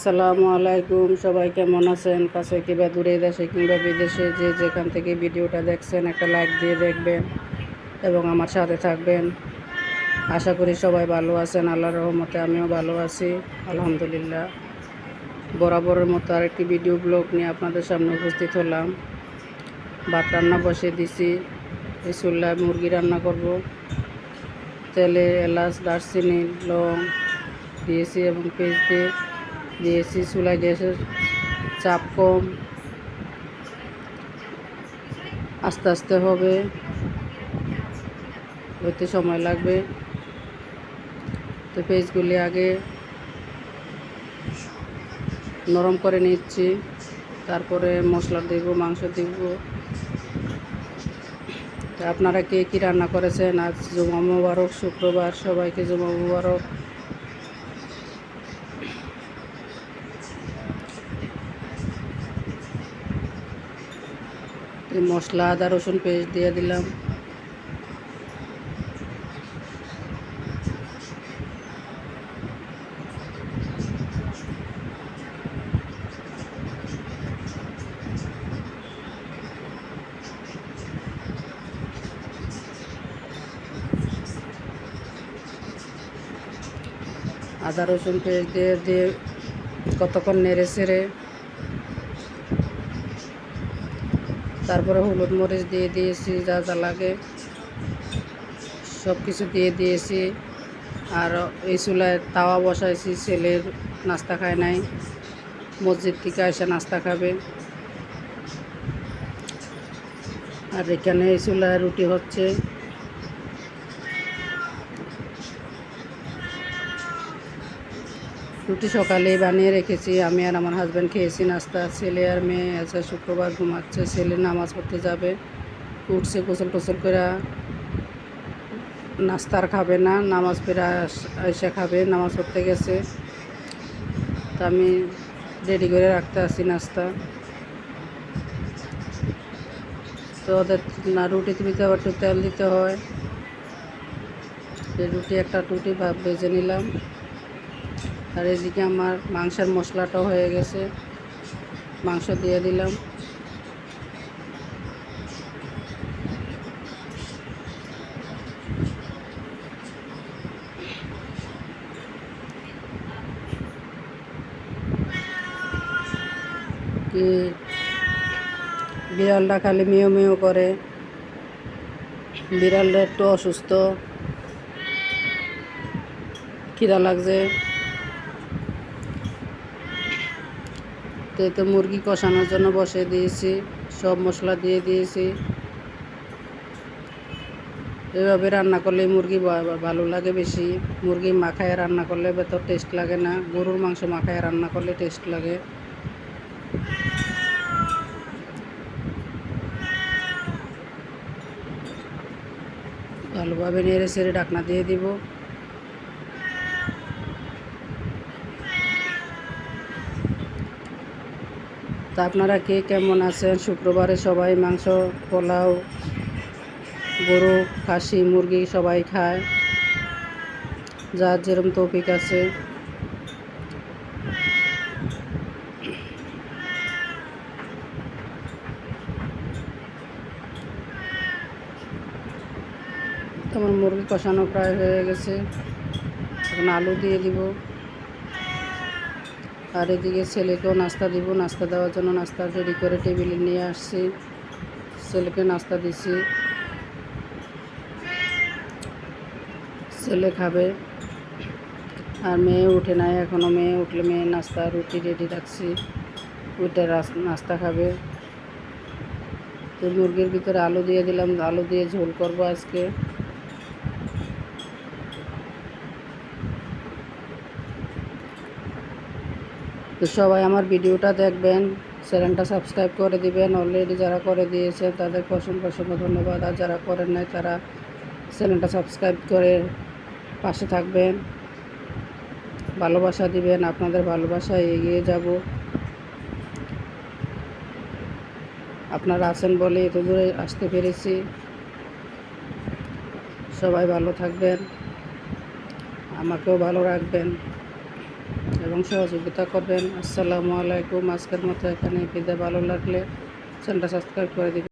আসসালামু আলাইকুম, সবাই কেমন আছেন? কাছে কিংবা দূরে দেশে কিংবা বিদেশে যে যেখান থেকে ভিডিওটা দেখছেন, একটা লাইক দিয়ে দেখবেন এবং আমার সাথে থাকবেন। আশা করি সবাই ভালো আছেন, আল্লাহর রহমতে আমিও ভালো আছি, আলহামদুলিল্লাহ। বরাবরের মতো আরেকটি ভিডিও ব্লগ নিয়ে আপনাদের সামনে উপস্থিত হলাম। ভাত রান্না বসিয়ে দিছি এই চুল্লায় মুরগি রান্না করব। তেলে এলাচ, দারচিনি, লং দিয়েছি এবং পেঁয়াজ দিয়ে দিয়েছি চুলা গ্যাসের চাপ কম। আস্তে আস্তে হবে। হইতে সময় লাগবে। তো পেজগুলি আগে নরম করে নিচ্ছি। তারপরে মশলা দিব, মাংস দিব। আপনারা কে কী রান্না করেছেন? আজ জুমা মুবারক, শুক্রবার। সবাইকে জুমা মুবারক। এই মশলা, আদা, রসুন পেস্ট দিয়ে দিলাম। আদা, রসুন পেস্ট দিয়ে দিয়ে কতক্ষণ নেড়ে ছেড়ে তারপরে হলুদ মরিচ দিয়ে দিয়েছি, যা যা লাগে সব কিছু দিয়ে দিয়েছি। আর এই চুলায় তাওয়া বসাইছি ছেলের নাস্তা খায় নাই, মসজিদ থেকে এসে নাস্তা খাবে। আর এখানে এই চুলায় রুটি হচ্ছে। রুটি সকালেই বানিয়ে রেখেছি। আমি আর আমার হাজব্যান্ড খেয়েছি নাস্তা। ছেলে আর মেয়ে আছে, শুক্রবার ঘুমাচ্ছে। ছেলে নামাজ পড়তে যাবে। উঠছে গোসল টোসল করে নাস্তা আর খাবে না, নামাজ পেরা এসে খাবে, নামাজ পড়তে গেছে। তা আমি রেডি করে রাখতে আসি নাস্তা। তো ওদের না, রুটি তুলিতে আবার একটু তেল দিতে হয়। রুটি একটা রুটি ভাব ভেজে নিলাম। আর এদিকে আমার মাংসের মশলাটাও হয়ে গেছে। মাংস দিয়ে দিলাম। কি? বিড়ালটা খালি মেয় মেয় করে। বিড়ালটা একটু অসুস্থ। খিদা লাগছে। তো তো মুরগি কষানোর জন্য বসে দিয়েছি, সব মশলা দিয়ে দিয়েছি। এভাবে রান্না করলে মুরগি ভালো লাগে বেশি। মুরগি মাখায় রান্না করলে তো টেস্ট লাগে না, গরুর মাংস মাখায় রান্না করলে টেস্ট লাগে। ভালোভাবে নেড়ে ছেড়ে ঢাকনা দিয়ে দিব। তা আপনারা কে কেমন আছেন? শুক্রবারে সবাই মাংস, পোলাও, গরু, খাসি, মুরগি সবাই খায়। যার যেরম তৌফিক আছে। তোমার মুরগি কষানো প্রায় হয়ে গেছে। এখন আলু দিয়ে দিব। আর এদিকে ছেলেকেও নাস্তা দিব, নাস্তা দেওয়ার জন্য নাস্তা রেডি করে টেবিলে নিয়ে আসছি। ছেলেকে নাস্তা দিছি। ছেলে খাবে। আর মেয়ে উঠে নাই এখনও মেয়ে উঠলে মেয়ে নাস্তা, রুটি রেডি রাখছি। ওইটা নাস্তা খাবে। তো মুরগির ভিতরে আলু দিয়ে দিলাম, আলু দিয়ে ঝোল করব আজকে। তো সবাই আমার ভিডিওটা দেখবেন, চ্যানেলটা সাবস্ক্রাইব করে দিবেন। অলরেডি যারা করে দিয়েছে, তাদেরকে অসংখ্য অসংখ্য ধন্যবাদ। আর যারা করেন নাই, তারা চ্যানেলটা সাবস্ক্রাইব করে পাশে থাকবেন। ভালোবাসা দিবেন, আপনাদের ভালোবাসায় এগিয়ে যাব। আপনারা আছেন বলে এত দূরে আসতে পেরেছি। সবাই ভালো থাকবেন। আমাকেও ভালো রাখবেন। এবং সহযোগিতা করবেন। আসসালামু আলাইকুম। আজকের মতো এখানে বিদায়। ভালো লাগলে চ্যানেলটা সাবস্ক্রাইব করে দিবেন।